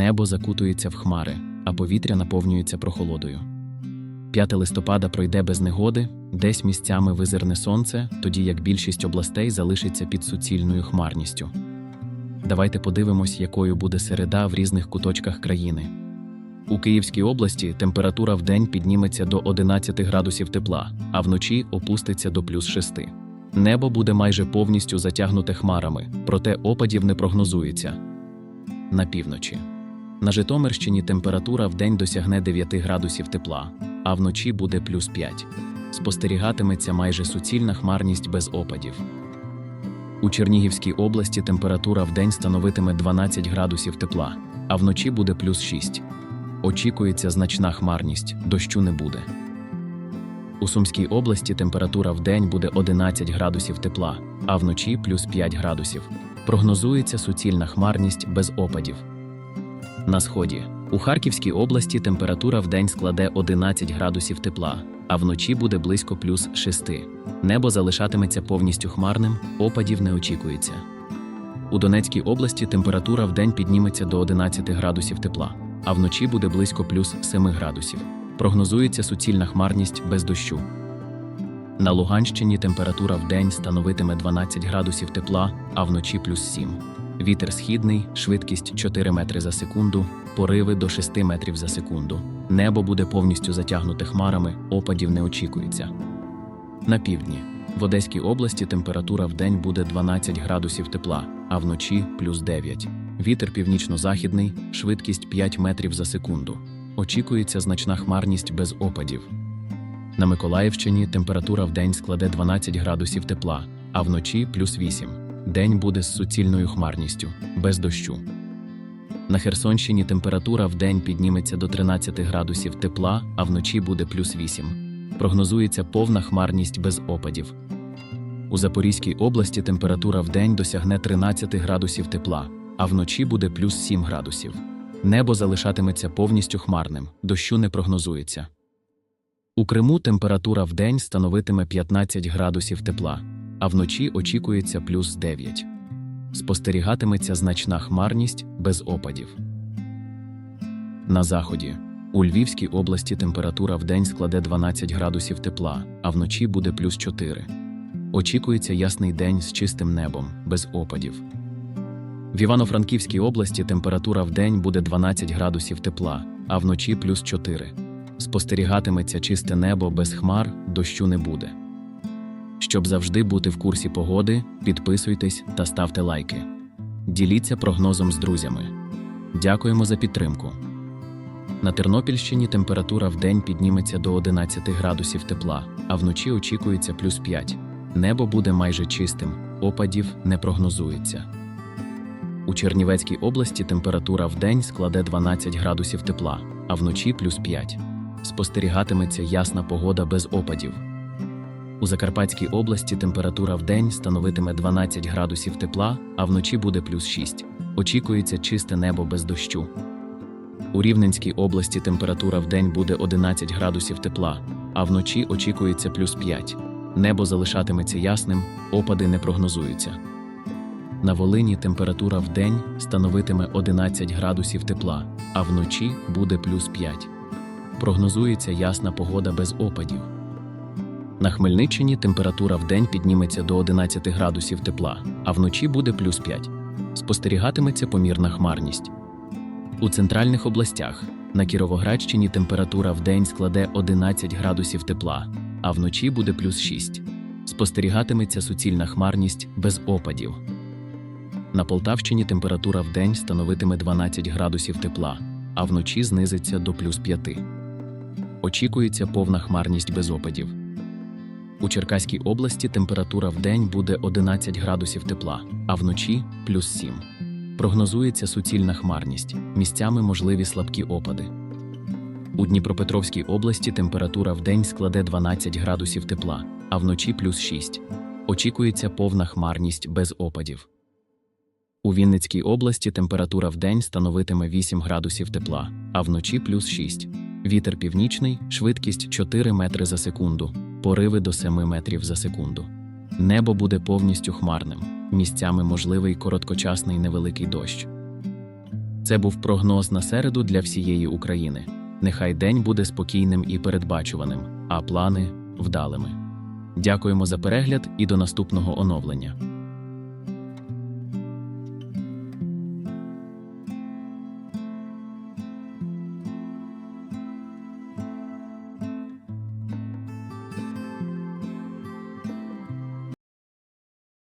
Небо закутується в хмари, а повітря наповнюється прохолодою. 5 листопада пройде без негоди, десь місцями визирне сонце, тоді як більшість областей залишиться під суцільною хмарністю. Давайте подивимось, якою буде середа в різних куточках країни. У Київській області температура в день підніметься до 11 градусів тепла, а вночі опуститься до плюс 6. Небо буде майже повністю затягнуте хмарами, проте опадів не прогнозується. На півночі. На Житомирщині температура в день досягне 9 градусів тепла, а вночі буде плюс 5. Спостерігатиметься майже суцільна хмарність без опадів. У Чернігівській області температура в день становитиме 12 градусів тепла, а вночі буде плюс 6. Очікується значна хмарність, дощу не буде. У Сумській області температура в день буде 11 градусів тепла, а вночі плюс 5 градусів. Прогнозується суцільна хмарність без опадів. На сході у Харківській області температура в день складе 11 градусів тепла, а вночі буде близько плюс 6. Небо залишатиметься повністю хмарним, опадів не очікується. У Донецькій області температура в день підніметься до 11 градусів тепла, а вночі буде близько плюс 7 градусів. Прогнозується суцільна хмарність без дощу. На Луганщині температура в день становитиме 12 градусів тепла, а вночі плюс 7. Вітер східний, швидкість 4 метри за секунду, пориви до 6 метрів за секунду. Небо буде повністю затягнуте хмарами, опадів не очікується. На півдні. В Одеській області температура в день буде 12 градусів тепла, а вночі плюс 9. Вітер північно-західний, швидкість 5 метрів за секунду. Очікується значна хмарність без опадів. На Миколаївщині температура в день складе 12 градусів тепла, а вночі плюс 8. День буде з суцільною хмарністю, без дощу. На Херсонщині температура в день підніметься до 13 градусів тепла, а вночі буде плюс 8. Прогнозується повна хмарність без опадів. У Запорізькій області температура в день досягне 13 градусів тепла, а вночі буде плюс 7 градусів. Небо залишатиметься повністю хмарним, дощу не прогнозується. У Криму температура в день становитиме 15 градусів тепла, а вночі очікується плюс 9. Спостерігатиметься значна хмарність без опадів. На заході. У Львівській області температура в день складе 12 градусів тепла, а вночі буде плюс 4. Очікується ясний день з чистим небом, без опадів. В Івано-Франківській області температура в день буде 12 градусів тепла, а вночі плюс 4. Спостерігатиметься чисте небо без хмар, дощу не буде. Щоб завжди бути в курсі погоди, підписуйтесь та ставте лайки. Діліться прогнозом з друзями. Дякуємо за підтримку. На Тернопільщині температура в день підніметься до 11 градусів тепла, а вночі очікується плюс 5. Небо буде майже чистим, опадів не прогнозується. У Чернівецькій області температура в день складе 12 градусів тепла, а вночі плюс 5. Спостерігатиметься ясна погода без опадів. У Закарпатській області температура в день становитиме 12 градусів тепла, а вночі буде плюс 6. Очікується чисте небо без дощу. У Рівненській області температура в день буде 11 градусів тепла, а вночі очікується плюс 5. Небо залишатиметься ясним, опади не прогнозуються. На Волині температура в день становитиме 11 градусів тепла, а вночі буде плюс 5. Прогнозується ясна погода без опадів. На Хмельниччині температура в день підніметься до 11 градусів тепла, а вночі буде плюс 5. Спостерігатиметься помірна хмарність. У центральних областях на Кіровоградщині температура в день складе 11 градусів тепла, а вночі буде плюс 6. Спостерігатиметься суцільна хмарність без опадів. На Полтавщині температура в день становитиме 12 градусів тепла, а вночі знизиться до плюс 5. Очікується повна хмарність без опадів. У Черкаській області температура в день буде 11 градусів тепла, а вночі плюс 7. Прогнозується суцільна хмарність, місцями можливі слабкі опади. У Дніпропетровській області температура в день складе 12 градусів тепла, а вночі плюс 6. Очікується повна хмарність без опадів. У Вінницькій області температура в день становитиме 8 градусів тепла, а вночі плюс 6. Вітер північний, швидкість 4 метри за секунду, пориви до 7 метрів за секунду. Небо буде повністю хмарним, місцями можливий короткочасний невеликий дощ. Це був прогноз на середу для всієї України. Нехай день буде спокійним і передбачуваним, а плани вдалими. Дякуємо за перегляд і до наступного оновлення.